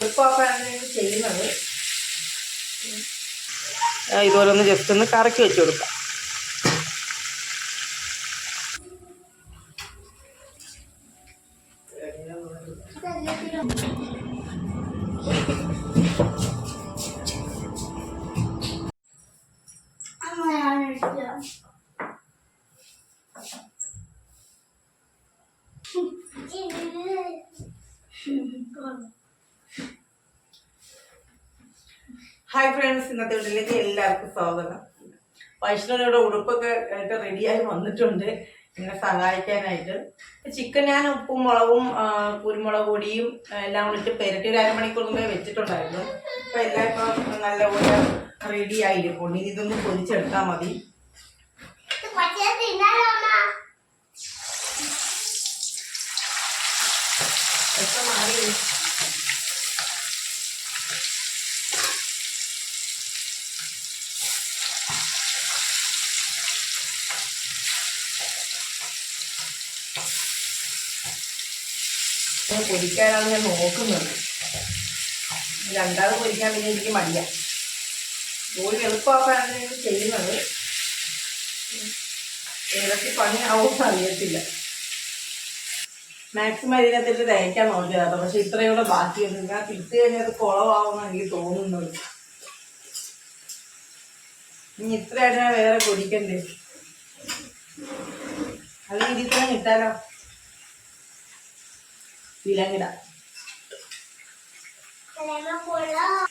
എളുപ്പമാക്കാനാണ് ചെയ്യുന്നത്. ഇതുപോലെ ഒന്ന് ജസ്റ്റ് ഒന്ന് കറക്കി വെച്ച് കൊടുക്കാം. ഹായ് ഫ്രണ്ട്സ് ഇന്നത്തെ വീട്ടിലേക്ക് എല്ലാവർക്കും സ്വാഗതം. വൈഷ്ണവിയുടെ ഉടുപ്പൊക്കെ ആയിട്ട് റെഡിയായി വന്നിട്ടുണ്ട്. എന്നെ സഹായിക്കാനായിട്ട്. ചിക്കൻ ഞാൻ ഉപ്പും മുളകും കുരുമുളക് പൊടിയും എല്ലാം കൂടിയിട്ട് പെരട്ടി ഒരു അരമണിക്കൂർ മുമ്പേ വെച്ചിട്ടുണ്ടായിരുന്നു. അപ്പൊ എല്ലാം ഇപ്പൊ നല്ലപോലെ റെഡി ആയിരിക്കും ഇനി ഇതൊന്ന് പൊതിച്ചെടുത്താൽ മതി. എത്ര മാറി പൊരിക്കാനാണ് ഞാൻ നോക്കുന്നത്. രണ്ടാമത് പൊരിക്കാൻ പിന്നെ എനിക്ക് മടിയ. ജോലി എളുപ്പമാക്കാനാണ് ഞാൻ ചെയ്യുന്നത്. ഏതൊക്കെ പണിയാവും അറിയത്തില്ല. മാക്സിമം ഇതിനകത്തിട്ട് തയ്ക്കാൻ നോക്കിയതാട്ടോ. പക്ഷെ ഇത്രയും കൂടെ ബാക്കിയൊന്നും ഞാൻ തിരിച്ചു കഴിഞ്ഞാൽ അത് കുളമാവുമെന്ന് എനിക്ക് തോന്നുന്നത്. ഇനി ഇത്രയായിട്ട് ഞാൻ വേറെ പൊരിക്കണ്ടേ അത് ഇതിൽ തന്നെ ഇട്ടാലോ വിലങ്ങിട.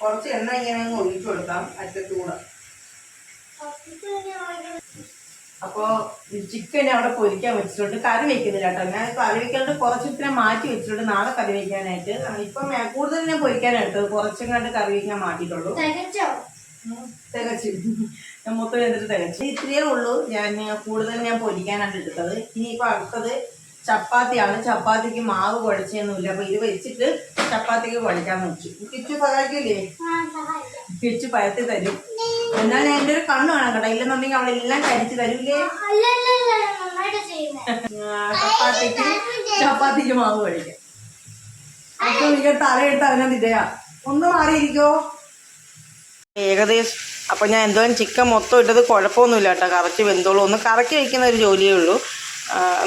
കുറച്ച് എണ്ണ ഇങ്ങനെ ഒഴിച്ചു കൊടുക്കാം അറ്റത്ത് കൂടെ. അപ്പോ ചിക്കൻ അവിടെ പൊരിക്കാൻ വെച്ചിട്ടുണ്ട്. കറി വെക്കുന്നില്ല കേട്ടോ. ഞാൻ കറി വെക്കാനായിട്ട് കുറച്ച് ഇത്തിരി മാറ്റി വെച്ചിട്ടുണ്ട്. നാളെ കറി വെക്കാനായിട്ട്. ഇപ്പം കൂടുതൽ ഞാൻ പൊരിക്കാനായിട്ട് കുറച്ചും കണ്ട് കറി വെക്കാൻ മാറ്റിയിട്ടുള്ളൂ. തികച്ചു. ഞാൻ മൊത്തം എന്നിട്ട് തികച്ചു. ഇത്രയേ ഉള്ളൂ. ഞാൻ കൂടുതൽ ഞാൻ പൊരിക്കാനായിട്ട് എടുത്തത്. ഇനിയിപ്പോ അടുത്തത് ചപ്പാത്തിയാണ്. ചപ്പാത്തിക്ക് മാവ് കുഴച്ചൊന്നുമില്ല അപ്പൊ ഇത് വെച്ചിട്ട് ചപ്പാത്തിക്ക് കുഴക്കാൻ നോക്കി. കിച്ചു സഹായിക്കില്ലേ? കിച്ചു പരത്തി തരും. എന്നാൽ എന്റെ ഒരു കണ്ണ് കാണാൻ കേട്ടോ. ഇല്ലെന്നുണ്ടെങ്കിൽ അവളെ എല്ലാം കരിച്ചു തരൂലേ ആ, ചപ്പാത്തിക്ക് ചപ്പാത്തിക്ക് മാവ് കുഴക്കാം അപ്പൊ നിങ്ങൾ തലയിട്ട് അവനെന്തിട്ടയാ ഒന്ന് മാറിയിരിക്കോ? ഏകദേശം. അപ്പൊ ഞാൻ എന്തോ ചിക്കൻ മൊത്തം ഇട്ടത് കുഴപ്പമൊന്നുമില്ല കേട്ടോ. കറക്റ്റ് വെന്തോളൂ. ഒന്ന് കറക്കി വയ്ക്കുന്ന ഒരു ജോലിയേ ഉള്ളൂ.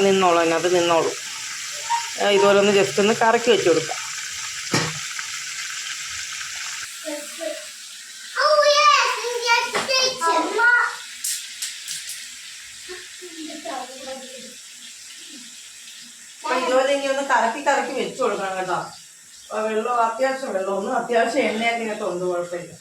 നിന്നോളൂ അതിനകത്ത് നിന്നോളൂ. ഇതുപോലെ ഒന്ന് ജസ്റ്റ് ഒന്ന് കറക്കി വെച്ച് കൊടുക്കാം. ഇനി ഒന്ന് കറക്കി കറക്കി വെച്ച് കൊടുക്കണം കേട്ടോ. വെള്ളം അത്യാവശ്യം വെള്ളം ഒന്നും അത്യാവശ്യം എണ്ണയൊക്കെ ഇങ്ങനത്തെ ഉണ്ട് കുഴപ്പമില്ല.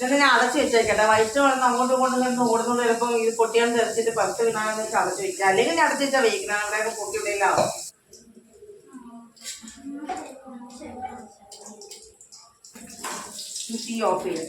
എന്നിട്ട് ഞാൻ അടച്ചു വെച്ചേക്കട്ടെ. വൈറ്റ് വളർന്ന് അങ്ങോട്ടും ഇങ്ങോട്ടും നിന്ന് ഓടുന്നത് ചിലപ്പോൾ ഇത് പൊട്ടിയാൻ തെറിച്ചിട്ട് പത്ത് വീണാന്ന് വെച്ച് അടച്ചു വെക്കുക. അല്ലെങ്കിൽ ഞാൻ അടച്ചു വെച്ചാൽ വെയിക്കണം അവിടെയൊക്കെ പൊട്ടി ഇടയിലാവും ഓഫ് ചെയ്യും.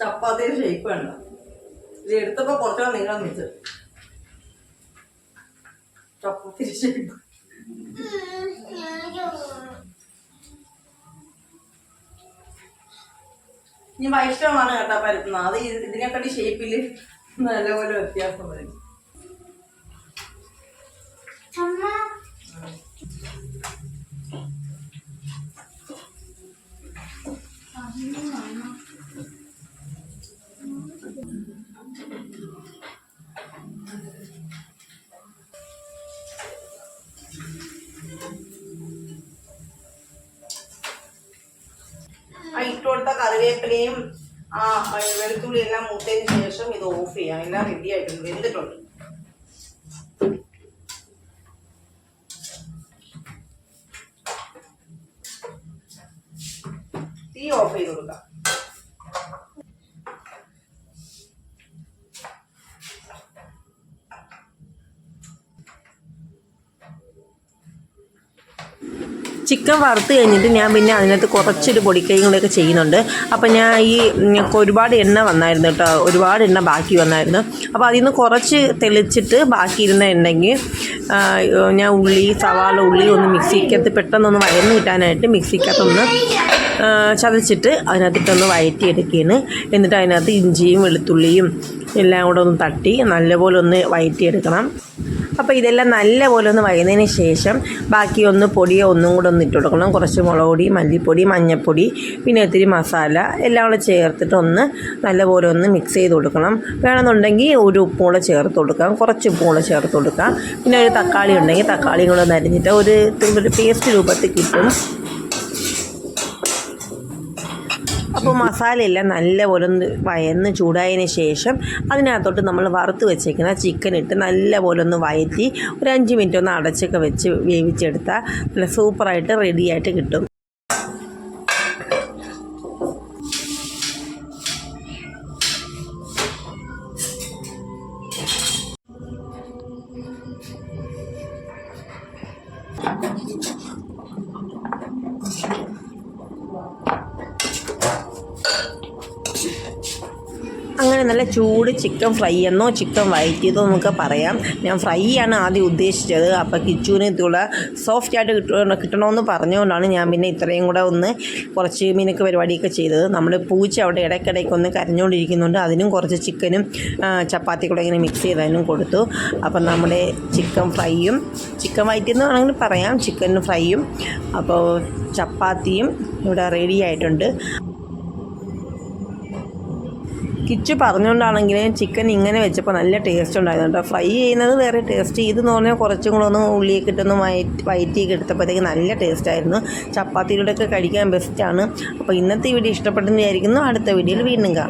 ചപ്പാത്തിയുടെ ഷേപ്പ് വേണ്ട. ഇത് എടുത്തപ്പോ കുറച്ചുകൂടെ നീളം വെച്ച് ചപ്പാത്തിയുടെ ഷേപ്പ് ഇനി വൈഷ്ണവമാണ് കേട്ടോ പരത്തുന്നത്. അത് ഇത് ഇതിനെക്കാട്ടി ഷേപ്പിൽ നല്ലപോലെ വ്യത്യാസം വരും. കറിവേപ്പിലയും ആ വെളുത്തുള്ളി എല്ലാം മൂത്തതിന് ശേഷം ഇത് ഓഫ് ചെയ്യാം. എല്ലാം റെഡി ആയിട്ടുണ്ട്. വെന്തിട്ടുണ്ട്. തീ ഓഫ് ചെയ്ത് കൊടുക്കാം. ചിക്കൻ വറുത്ത് കഴിഞ്ഞിട്ട് ഞാൻ പിന്നെ അതിനകത്ത് കുറച്ചൊരു പൊടിക്കൈയും കൂടെയൊക്കെ ചെയ്യുന്നുണ്ട്. അപ്പം ഞാൻ ഈ ഒരുപാട് എണ്ണ വന്നായിരുന്നു കേട്ടോ. ഒരുപാട് എണ്ണ ബാക്കി വന്നായിരുന്നു. അപ്പോൾ അതിൽ നിന്ന് കുറച്ച് തെളിച്ചിട്ട് ബാക്കി ഇരുന്ന ഉണ്ടെങ്കിൽ ഞാൻ ഉള്ളി സവാള ഉള്ളി ഒന്ന് മിക്സിക്കകത്ത് പെട്ടെന്നൊന്ന് വയന്ന് കിട്ടാനായിട്ട് മിക്സിക്കകത്തൊന്ന് ചതച്ചിട്ട് അതിനകത്തിട്ടൊന്ന് വയറ്റിയെടുക്കുകയാണ് എന്നിട്ട് അതിനകത്ത് ഇഞ്ചിയും വെളുത്തുള്ളിയും എല്ലാം കൂടെ ഒന്ന് തട്ടി നല്ലപോലെ ഒന്ന് വഴറ്റിയെടുക്കണം അപ്പോൾ ഇതെല്ലാം നല്ലപോലെ ഒന്ന് വഴന്നതിന് ശേഷം ബാക്കി ഒന്ന് പൊടിയോ ഒന്നും കൂടെ ഒന്ന് ഇട്ട് കൊടുക്കണം. കുറച്ച് മുളക് പൊടി മല്ലിപ്പൊടി മഞ്ഞൾപ്പൊടി പിന്നെ ഒത്തിരി മസാല എല്ലാം കൂടെ ചേർത്തിട്ട് ഒന്ന് നല്ലപോലെ ഒന്ന് മിക്സ് ചെയ്ത് കൊടുക്കണം. വേണമെന്നുണ്ടെങ്കിൽ ഒരു ഉപ്പും കൂടെ ചേർത്ത് കൊടുക്കാം. കുറച്ച് ഉപ്പും കൂടെ ചേർത്ത് കൊടുക്കാം. പിന്നെ ഒരു തക്കാളി ഉണ്ടെങ്കിൽ തക്കാളിയും കൂടെ ഒന്ന് അരിഞ്ഞിട്ട് ഒരു പേസ്റ്റ് രൂപത്തിൽ കിട്ടും. അപ്പോൾ മസാലയെല്ലാം നല്ലപോലെ ഒന്ന് വയന്ന് ചൂടായതിന് ശേഷം അതിനകത്തോട്ട് നമ്മൾ വറുത്ത് വെച്ചേക്കുന്ന ചിക്കൻ ഇട്ട് നല്ലപോലെ ഒന്ന് വയറ്റി ഒരു അഞ്ച് മിനിറ്റ് ഒന്ന് അടച്ചൊക്കെ വെച്ച് വേവിച്ചെടുത്താൽ നല്ല സൂപ്പറായിട്ട് റെഡിയായിട്ട് കിട്ടും. അങ്ങനെ നല്ല ചൂട് ചിക്കൻ ഫ്രൈ എന്നോ ചിക്കൻ വഴറ്റിയതോ നമുക്ക് പറയാം. ഞാൻ ഫ്രൈ ആണ് ആദ്യം ഉദ്ദേശിച്ചത്. അപ്പോൾ കിച്ചുവിന് ഇതുള്ള സോഫ്റ്റ് ആയിട്ട് കിട്ടണം കിട്ടണമെന്ന് പറഞ്ഞുകൊണ്ടാണ് ഞാൻ പിന്നെ ഇത്രയും കൂടെ ഒന്ന് കുറച്ച് മീനൊക്കെ പരിപാടിയൊക്കെ ചെയ്തത്. നമ്മൾ പൂച്ച അവിടെ ഇടയ്ക്കിടയ്ക്ക് ഒന്ന് കരഞ്ഞുകൊണ്ടിരിക്കുന്നുണ്ട്. അതിനും കുറച്ച് ചിക്കനും ചപ്പാത്തി കൂടെ ഇങ്ങനെ മിക്സ് ചെയ്തതിനും കൊടുത്തു. അപ്പം നമ്മുടെ ചിക്കൻ ഫ്രൈയും ചിക്കൻ വയറ്റിയെന്ന് വേണമെങ്കിൽ പറയാം. ചിക്കൻ ഫ്രൈയും അപ്പോൾ ചപ്പാത്തിയും ഇവിടെ റെഡി ആയിട്ടുണ്ട്. കിച്ചു പറഞ്ഞുകൊണ്ടാണെങ്കിലും ചിക്കൻ ഇങ്ങനെ വെച്ചപ്പോൾ നല്ല ടേസ്റ്റ് ഉണ്ടായിരുന്നു കേട്ടോ. ഫ്രൈ ചെയ്യുന്നത് വേറെ ടേസ്റ്റ് ഇതെന്ന് പറഞ്ഞാൽ കുറച്ചും കൂടെ ഒന്ന് ഉള്ളിയൊക്കെ ഇട്ടൊന്ന് വയറ്റി വയറ്റിയൊക്കെ എടുത്തപ്പോഴത്തേക്ക് നല്ല ടേസ്റ്റ് ആയിരുന്നു. ചപ്പാത്തിയിലൂടെയൊക്കെ കഴിക്കാൻ ബെസ്റ്റാണ് അപ്പോൾ ഇന്നത്തെ വീഡിയോ ഇഷ്ടപ്പെട്ടെന്ന് വിചാരിക്കുന്നു. അടുത്ത വീഡിയോയിൽ വീണ്ടും കാണാം.